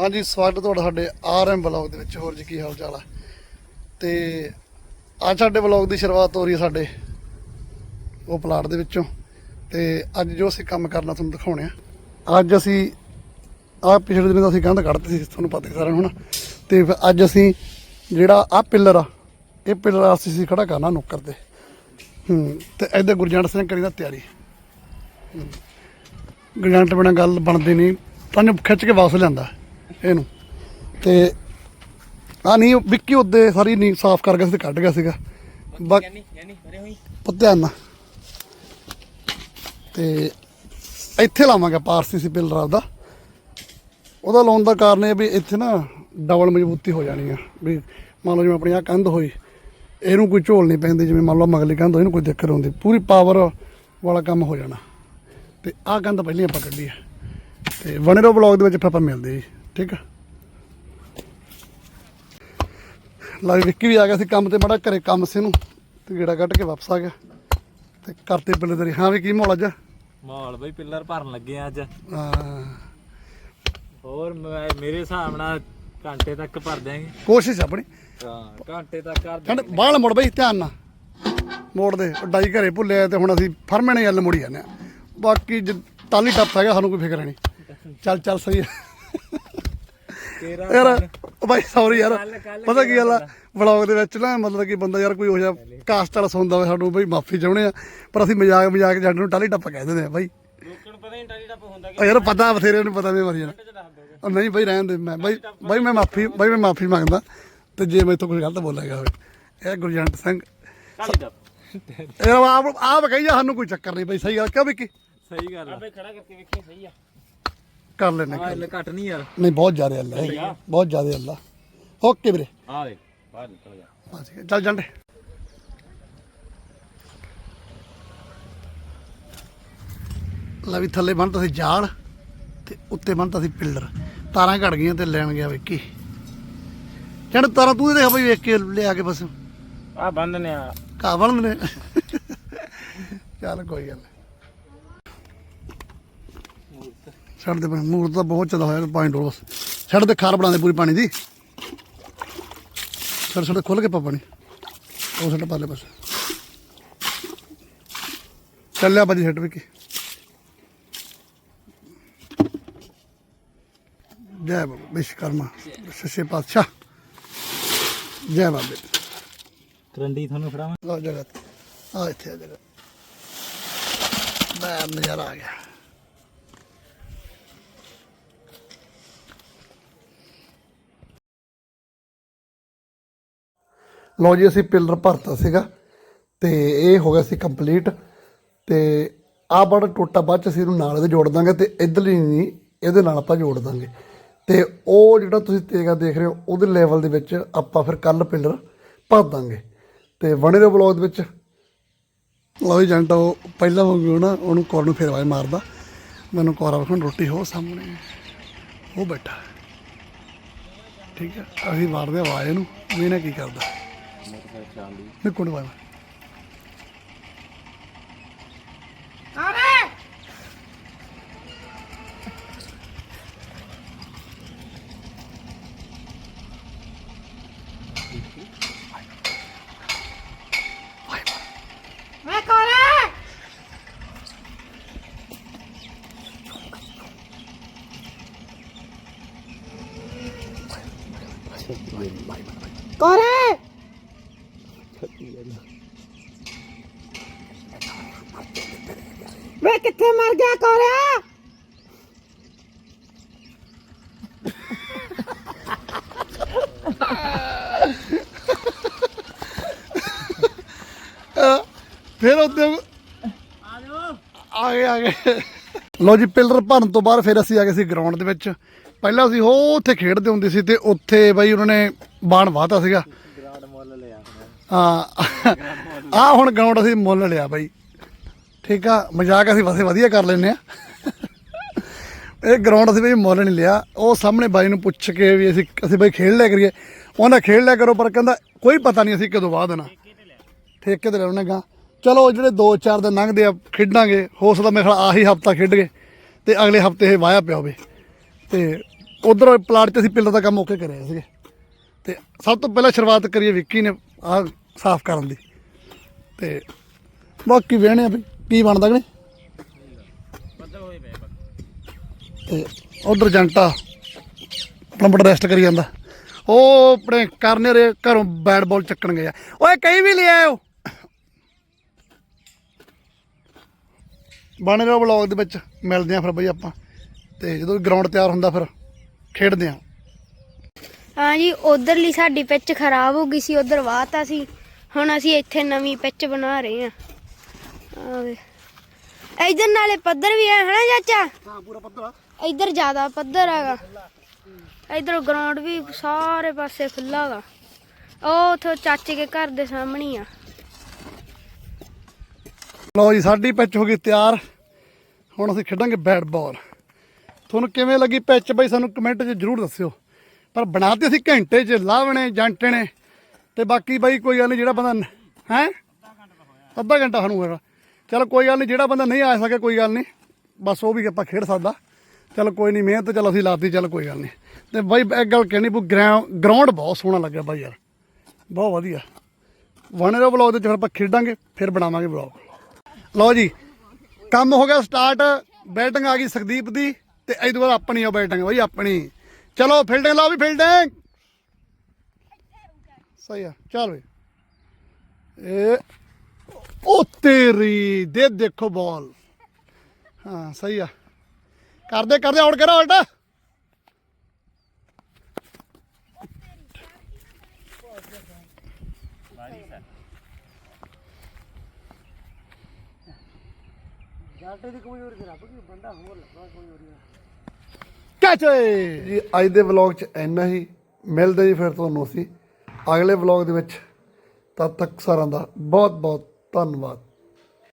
ਹਾਂਜੀ, ਸਵਾਗਤ ਤੁਹਾਡਾ ਸਾਡੇ ਆਰਐਮ ਬਲੌਗ ਦੇ ਵਿੱਚ। ਹੋਰ ਜੀ, ਕੀ ਹਾਲ ਚਾਲ ਹੈ ਤੇ ਅੱਜ ਸਾਡੇ ਬਲੌਗ ਦੀ ਸ਼ੁਰੂਆਤ ਹੋ ਰਹੀ ਹੈ ਸਾਡੇ ਉਹ ਪਲਾਟ ਦੇ ਵਿੱਚੋਂ। ਤੇ ਅੱਜ ਜੋ ਅਸੀਂ ਕੰਮ ਕਰਨਾ ਤੁਹਾਨੂੰ ਦਿਖਾਉਣੇ ਆ, ਅੱਜ ਅਸੀਂ ਆਹ ਪਿਛਲੇ ਦਿਨ ਅਸੀਂ ਕੰਧ ਕੱਢਤੀ ਸੀ, ਤੁਹਾਨੂੰ ਪਤਾ ਹੀ ਸਾਰਿਆਂ ਨੂੰ ਹੁਣ। ਤੇ ਫਿਰ ਅੱਜ ਅਸੀਂ ਜਿਹੜਾ ਆਹ ਪਿੱਲਰ ਆ, ਇਹ ਪਿੱਲਰ ਅਸੀਂ ਸੀ ਖੜਾ ਕਰਨਾ ਨੁੱਕਰ ਤੇ। ਹੂੰ, ਤੇ ਇੱਧਰ ਗੁਰਜੰਟ ਸਿੰਘ ਕਰੀ ਦਾ ਤਿਆਰੀ। ਗੁਰਜੰਟ ਬਿਨਾਂ ਗੱਲ ਬਣਦੀ ਨਹੀਂ ਤਾਂ ਖਿੱਚ ਕੇ ਵਾਪਸ ਲਿਆਂਦਾ। ਇਹਨੂੰ। ਤੇ ਆ ਨਹੀਂ ਵਿੱਕੀ ਉਹਦੇ ਸਾਰੀ ਨੀ ਸਾਫ਼ ਕਰ ਗਿਆ ਸੀ ਤੇ ਕੱਢ ਗਿਆ ਸੀਗਾ। ਬਾਕੀ ਧਿਆਨ ਨਾਲ ਤੇ ਇੱਥੇ ਲਾਵਾਂਗੇ ਪਾਰਸੀ ਸੀ ਪਿਲਰ ਆਪਦਾ। ਉਹਦਾ ਲਾਉਣ ਦਾ ਕਾਰਨ ਇਹ ਵੀ ਇੱਥੇ ਨਾ ਡਬਲ ਮਜ਼ਬੂਤੀ ਹੋ ਜਾਣੀ ਆ। ਵੀ ਮੰਨ ਲਓ ਜਿਵੇਂ ਆਪਣੀ ਆ ਕੰਧ ਹੋਈ ਇਹਨੂੰ ਕੋਈ ਝੋਲ ਨਹੀਂ ਪੈਂਦੀ ਜਿਵੇਂ ਮੰਨ ਲਓ ਮਗਲੀ ਕੰਧ ਹੋਈ ਇਹਨੂੰ ਕੋਈ ਦਿੱਕਤ ਹੁੰਦੀ ਪੂਰੀ ਪਾਵਰ ਵਾਲਾ ਕੰਮ ਹੋ ਜਾਣਾ। ਤੇ ਆਹ ਕੰਧ ਪਹਿਲੀ ਆਪਾਂ ਕੱਢੀ ਆ। ਤੇ ਰਹੋ ਬਲੌਗ ਦੇ ਵਿੱਚ ਫਿਰ ਆਪਾਂ ਮਿਲਦੇ ਜੀ। ਠੀਕ ਆ। ਲਾ ਵੀ ਵਿੱਕੀ ਵੀ ਆ ਗਿਆ ਸੀ ਕੰਮ ਤੇ ਬੜਾ ਘਰੇ ਕੰਮ ਸੀ ਨੂੰ ਤੇ ਗੇੜਾ ਕੱਢ ਕੇ ਵਾਪਸ ਆ ਗਿਆ। ਤੇ ਕਰਤੇ ਪਿੱਲੇ ਤੇਰੀ ਹਾਂ ਵੀ ਕੀ ਮਾਹੌਲ ਅੱਜ? ਮਾਹੌਲ ਬਈ ਪਿੱਲਰ ਭਰਨ ਲੱਗੇ ਆ ਅੱਜ। ਹਾਂ, ਹੋਰ ਮੈਂ- ਮੇਰੇ ਹਿਸਾਬ ਨਾਲ ਘੰਟੇ ਤੱਕ ਭਰ ਦਿਆਂਗੇ। ਕੋਸ਼ਿਸ਼ ਆਪਣੀ। ਹਾਂ ਘੰਟੇ ਤੱਕ ਕਰ ਠੰਡ ਬਾਹਲ ਮੁੜ ਬਈ ਧਿਆਨ ਨਾਲ। ਮੋੜ ਦੇ ਉਹ ਡਾਈ ਘਰੇ ਭੁੱਲਿਆ ਤੇ ਹੁਣ ਅਸੀਂ ਫਰਮਣੇ ਗੱਲ ਮੁੜੀ ਜਾਂਦੇ ਆ। ਬਾਕੀ ਜੇ ਤਾਲੀ ਟੱਪ ਹੈਗਾ ਸਾਨੂੰ ਕੋਈ ਫਿਕਰ ਨਹੀਂ। ਚੱਲ ਚੱਲ ਸਹੀ ਤੇਰਾ ਯਾਰ ਉਹ ਬਾਈ ਸੌਰੀ ਯਾਰ। ਪਤਾ ਕੀ ਗੱਲ ਆ? ਵਲੌਗ ਦੇ ਵਿੱਚ ਨਾ ਮਤਲਬ ਕਿ ਬੰਦਾ ਯਾਰ ਕੋਈ ਹੋ ਜਾ ਕਾਸਟ ਵਾਲਾ ਸੁਣਦਾ ਹੋਵੇ ਸਾਨੂੰ ਬਈ ਮਾਫੀ ਚਾਹੁੰਦੇ ਆ ਪਰ ਅਸੀਂ ਮਜ਼ਾਕ ਮਜ਼ਾਕ ਜੱਟ ਨੂੰ ਟਾਲੀ ਟੱਪ ਕਹਿ ਦਿੰਦੇ ਆ ਬਾਈ ਲੋਕਾਂ ਨੂੰ ਪਤਾ ਨਹੀਂ ਟਾਲੀ ਟੱਪ ਹੁੰਦਾ ਉਹ ਯਾਰ ਪਤਾ ਬਥੇਰੇ ਨੂੰ ਪਤਾ ਮਰ ਕਿ ਉਹ ਨਹੀਂ ਬਾਈ ਰਹਿਣ ਦੇ ਮੈਂ ਬਾਈ ਬਾਈ ਮੈਂ ਮਾਫੀ ਬਾਈ ਮੈਂ ਮਾਫੀ ਮੰਗਦਾ ਤੇ ਜੇ ਮੈਥੋਂ ਕੋਈ ਗਲਤ ਬੋਲਿਆ ਗਿਆ ਹੋਵੇ। ਇਹ ਗੁਰਜੰਟ ਸਿੰਘ। ਟਾਲੀ ਟੱਪ ਇਹ ਆਪ ਆਪ ਕਹੀ ਜਾ ਸਾਨੂੰ ਕੋਈ ਚੱਕਰ ਨਹੀਂ ਬਾਈ ਸਹੀ ਗੱਲ ਕਿਉਂ ਵਿੱਕੀ? ਸਹੀ ਗੱਲ ਆ। ਬਈ ਖੜਾ ਕਰਕੇ ਵੇਖੀ ਸਹੀ ਆ। ਕਰ ਲੈਣੇ ਹਾਂ ਇਹ ਘੱਟ ਨਹੀਂ ਯਾਰ। ਨਹੀਂ ਬਹੁਤ ਜ਼ਿਆਦਾ ਅੱਲਾ ਹੈ। ਬਹੁਤ ਜ਼ਿਆਦਾ ਅੱਲਾ ਓਕੇ ਵੀਰੇ। ਆ ਦੇ ਬਾਹਰ ਨਿਕਲ ਜਾ। ਬਸ ਠੀਕ ਹੈ, ਚੱਲ ਜਾਂਦੇ। ਲੈ ਵੀ ਥੱਲੇ ਬੰਨਤਾ ਸੀ ਜਾਲ ਤੇ ਉੱਤੇ ਬੰਨਤਾ ਸੀ ਪਿੱਲਰ। ਤਾਰਾਂ ਘੜ ਗਈਆਂ ਤੇ ਲੈਣ ਗਿਆ ਵਿੱਕੀ। ਚੜ ਤਾਰਾਂ ਤੂੰ ਦੇਖ ਬਈ ਵੇਖ ਕੇ ਲਿਆ ਕੇ ਬਸ। ਆ ਬੰਦ ਨੇ ਆ। ਘਾ ਬਣਦੇ ਨੇ। ਚੱਲ ਕੋਈ ਗੱਲ ਨੀ। ਛੱਡ ਦੇ ਮੂਰਤ ਤਾਂ ਬਹੁਤ ਚੱਲਦਾ ਹੋਇਆ ਪਾਣੀ ਡੋਲ। ਬਸ ਛੱਡ ਦੇ ਖਾਰ ਬਣਾ ਦੇ ਪੂਰੀ ਪਾਣੀ ਦੀ। ਛੱਡ ਛੱਡ ਖੁੱਲ ਕੇ ਪਾ ਪਾਣੀ। ਉਹ ਛੱਡ ਪਾਲੇ ਬਸ। ਚੱਲਿਆ ਬਾਜੀ ਛੱਡ ਵੀ ਕੀ ਜੈ ਬਾਬਾ ਵਿਸ਼ਕਰਮਾ ਸੱਚੇ ਪਾਤਸ਼ਾਹ। ਜੈ ਬਾਬੇ। ਕਰੰਡੀ ਤੁਹਾਨੂੰ ਫੜਾਵਾਂ? ਆ ਜਗ੍ਹਾ ਤੇ। ਆ ਇੱਥੇ ਆ ਜਗ੍ਹਾ ਮੈਂ ਨਜ਼ਾਰਾ ਆ ਗਿਆ। ਲਓ ਜੀ, ਅਸੀਂ ਪਿਲਰ ਭਰਤਾ ਸੀਗਾ ਤੇ ਇਹ ਹੋ ਗਿਆ ਸੀ ਕੰਪਲੀਟ ਤੇ ਆਹ ਬੜਾ ਟੋਟਾ ਬਾਅਦ ਚ ਅਸੀਂ ਇਹਨੂੰ ਨਾਲ ਇਹਦੇ ਜੋੜ ਦਾਂਗੇ ਤੇ ਇਧਰਲੀ ਨਹੀਂ, ਇਹਦੇ ਨਾਲ ਆਪਾਂ ਜੋੜ ਦਾਂਗੇ। ਤੇ ਉਹ ਜਿਹੜਾ ਤੁਸੀਂ ਤੇਗਾ ਦੇਖ ਰਹੇ ਹੋ, ਉਹਦੇ ਲੈਵਲ ਦੇ ਵਿੱਚ ਆਪਾਂ ਫਿਰ ਕੱਲ ਪਿਲਰ ਭਰ ਦਾਂਗੇ। ਤੇ ਬਣੇ ਦੇ ਬਲੌਗ ਦੇ ਵਿੱਚ, ਲਓ ਜੀ, ਜੰਟਾ ਉਹ ਪਹਿਲਾਂ ਵਾਂਗੂ ਨਾ ਉਹਨੂੰ ਕੋਰ ਨੂੰ ਫੇਰਵਾਏ ਮਾਰਦਾ। ਮੈਨੂੰ ਕੋਰਾ ਵੇਖਣ ਰੋਟੀ ਹੋ ਸਾਹਮਣੇ ਉਹ ਬੈਠਾ। ਠੀਕ ਹੈ, ਅਸੀਂ ਮਾਰਦੇ ਆਵਾਜ਼ ਇਹਨੂੰ ਵੀ ਇਹਨੇ ਕੀ ਕਰਦਾ। ਨਹੀਂ ਕੋਣ ਵਾਲਾ। ਮੈਂ ਕੋਰੇ! ਕੋਰੇ! ਵੇ ਕਿੱਥੇ ਮਰ ਗਿਆ ਕੋਰੇ ਫਿਰ ਉੱਤੇ ਆ ਗਏ ਆ ਗਏ। ਲੋ ਜੀ, ਪਿਲਰ ਭਰਨ ਤੋਂ ਬਾਅਦ ਫਿਰ ਅਸੀਂ ਆ ਗਏ ਸੀ ਗਰਾਊਂਡ ਦੇ ਵਿੱਚ। ਪਹਿਲਾਂ ਅਸੀਂ ਉਹ ਉੱਥੇ ਖੇਡਦੇ ਹੁੰਦੇ ਸੀ ਤੇ ਉੱਥੇ ਬਈ ਉਹਨਾਂ ਨੇ ਬਾਣ ਵਾਹਤਾ ਸੀਗਾ। ਹਾਂ। ਆ ਹੁਣ ਗਰਾਊਂਡ ਅਸੀਂ ਮੁੱਲ ਲਿਆ ਬਾਈ। ਠੀਕ ਆ, ਮਜ਼ਾਕ ਅਸੀਂ ਵਸੇ ਵਧੀਆ ਕਰ ਲੈਨੇ ਆ। ਇਹ ਗਰਾਊਂਡ ਅਸੀਂ ਬਈ ਮੁੱਲ ਨਹੀਂ ਲਿਆ। ਉਹ ਸਾਹਮਣੇ ਬਾਈ ਨੂੰ ਪੁੱਛ ਕੇ ਵੀ ਅਸੀਂ ਅਸੀਂ ਬਈ ਖੇਡ ਲਿਆ ਕਰੀਏ। ਉਹਨਾਂ ਖੇਡ ਲਿਆ ਕਰੋ, ਪਰ ਕਹਿੰਦਾ, ਕੋਈ ਪਤਾ ਨਹੀਂ ਅਸੀਂ ਕਦੋਂ ਬਾਅਦ ਦੇਣਾ। ਠੇਕੇ ਤੇ ਲੈਣੇ ਗਾ। ਚਲੋ, ਜਿਹੜੇ 2-4 ਦਿਨ ਲੰਘਦੇ ਆ, ਖੇਡਾਂਗੇ। ਹੋ ਸਕਦਾ ਮੇਰੇ ਖਿਆਲ ਆਹੀ ਹਫਤਾ ਖੇਡ ਗਏ ਤੇ ਅਗਲੇ ਹਫ਼ਤੇ ਇਹ ਵਾਇਆ ਪਿਆ ਹੋਵੇ। ਤੇ ਉਧਰ ਪਲਾਟ 'ਚ ਅਸੀਂ ਪਿੱਲਰ ਦਾ ਕੰਮ ਓਕੇ ਕਰਿਆ ਸੀਗੇ। ਤੇ ਸਭ ਤੋਂ ਪਹਿਲਾਂ ਸ਼ੁਰੂਆਤ ਕਰੀਏ ਵਿੱਕੀ ਨੇ। ਆਹ ਸਾਫ਼ ਕਰਨ ਦੀ ਤੇ ਬਾਕੀ ਵੇਹਣੇ ਆ ਵੀ ਕੀ ਬਣਦਾ ਕਿ ਨਹੀਂ। ਬੱਦਲ ਹੋਏ ਤੇ ਉਧਰ ਜੰਟਾ ਆਪਣਾ ਬੜਾ ਰੈਸਟ ਕਰੀ ਜਾਂਦਾ। ਉਹ ਆਪਣੇ ਕਰਨੇ ਰੇ ਘਰੋਂ ਬੈਟ ਬਾਲ ਚੱਕਣ ਗਏ ਆ। ਓਏ ਕਈ ਵੀ ਲੈ ਆਇਓ ਬਣ ਰਿਹਾ ਵਲੌਗ ਦੇ ਵਿੱਚ। ਮਿਲਦੇ ਆ ਫਿਰ ਬਈ ਆਪਾਂ। ਤੇ ਜਦੋਂ ਗਰਾਊਂਡ ਤਿਆਰ ਹੁੰਦਾ ਫਿਰ ਖੇਡਦੇ ਆ। ਹਾਂਜੀ, ਉਧਰਲੀ ਸਾਡੀ ਪਿੱਚ ਖਰਾਬ ਹੋ ਗਈ ਸੀ, ਉਧਰ ਵਾਹਤਾ ਸੀ। ਹੁਣ ਅਸੀਂ ਇੱਥੇ ਨਵੀਂ ਪਿੱਚ ਬਣਾ ਰਹੇ ਹਾਂ। ਆਵੇ ਇਧਰ ਨਾਲੇ ਪੱਧਰ ਵੀ ਹੈ ਹਨਾ ਚਾਚਾ? ਹਾਂ ਪੂਰਾ ਪੱਧਰਾ ਇਧਰ ਜ਼ਿਆਦਾ ਪੱਧਰ ਹੈਗਾ। ਇਧਰ ਗਰਾਊਂਡ ਵੀ ਸਾਰੇ ਪਾਸੇ ਖੁੱਲਾ ਹੈਗਾ ਉਹ ਉਥੋਂ ਚਾਚੇ ਕੇ ਘਰ ਦੇ ਸਾਹਮਣੇ ਆ। ਲਓ ਜੀ ਸਾਡੀ ਪਿੱਚ ਹੋ ਗਈ ਤਿਆਰ। ਹੁਣ ਅਸੀਂ ਖੇਡਾਂਗੇ ਬੈਟ ਬਾਲ ਤੁਹਾਨੂੰ ਕਿਵੇਂ ਲੱਗੀ ਪਿੱਚ? ਬਈ ਸਾਨੂੰ ਕਮੈਂਟ 'ਚ ਜਰੂਰ ਦੱਸਿਓ। ਪਰ ਬਣਾਤੇ ਅਸੀਂ ਘੰਟੇ 'ਚ ਲਾਵਣੇ ਜੰਟਣੇ। ਤੇ ਬਾਕੀ ਬਾਈ ਕੋਈ ਗੱਲ ਨਹੀਂ ਜਿਹੜਾ ਬੰਦਾ ਹੈ? ਅੱਧਾ ਘੰਟਾ ਸਾਨੂੰ ਹੋਇਆ। ਚਲ ਕੋਈ ਗੱਲ ਨਹੀਂ ਜਿਹੜਾ ਬੰਦਾ ਨਹੀਂ ਆ ਸਕਿਆ ਕੋਈ ਗੱਲ ਨਹੀਂ ਬਸ ਉਹ ਵੀ ਆਪਾਂ ਖੇਡ ਸਕਦਾ। ਚਲ ਕੋਈ ਨਹੀਂ ਮਿਹਨਤ ਚਲ ਅਸੀਂ ਲਾਤੀ, ਚਲ ਕੋਈ ਗੱਲ ਨਹੀਂ ਤੇ ਬਾਈ ਇੱਕ ਗੱਲ ਕਹਿਣੀ ਪਊ ਗਰਾਊਂਡ ਬਹੁਤ ਸੋਹਣਾ ਲੱਗਿਆ ਬਾਈ ਯਾਰ। ਬਹੁਤ ਵਧੀਆ। ਵਨ ਦਾ ਵਲੌਗ ਦੇ ਵਿੱਚ ਫਿਰ ਆਪਾਂ ਖੇਡਾਂਗੇ, ਫਿਰ ਬਣਾਵਾਂਗੇ ਵਲੌਗ ਲਓ ਜੀ, ਕੰਮ ਹੋ ਗਿਆ ਸਟਾਰਟ ਬੈਟਿੰਗ ਆ ਗਈ ਸੁਖਦੀਪ ਦੀ, ਤੇ ਇਹ ਤੋਂ ਬਾਅਦ ਆਪਣੀ ਆ ਬੈਟਿੰਗ ਬਾਈ ਆਪਣੀ। ਚਲੋ ਫੀਲਡਿੰਗ ਲਾਓ ਵੀ ਫੀਲਡਿੰਗ ਸਹੀ ਆ ਚੱਲ ਵੇ ਇਹ ਉਹ ਤੇਰੀ ਦੇ ਦੇਖੋ ਬਾਲ ਹਾਂ ਸਹੀ ਆ। ਕਰਦੇ ਕਰਦੇ ਆਊਟ ਕਰੋ ਉਲਟਾ। ਕੈਚ ਜੀ ਅੱਜ ਦੇ ਵਲੌਗ 'ਚ ਇੰਨਾ ਹੀ। ਮਿਲਦੇ ਜੀ ਫਿਰ ਤੁਹਾਨੂੰ ਅਸੀਂ। ਅਗਲੇ ਵਲੌਗ ਦੇ ਵਿੱਚ ਤਦ ਤੱਕ ਸਾਰਿਆਂ ਦਾ ਬਹੁਤ ਬਹੁਤ ਧੰਨਵਾਦ।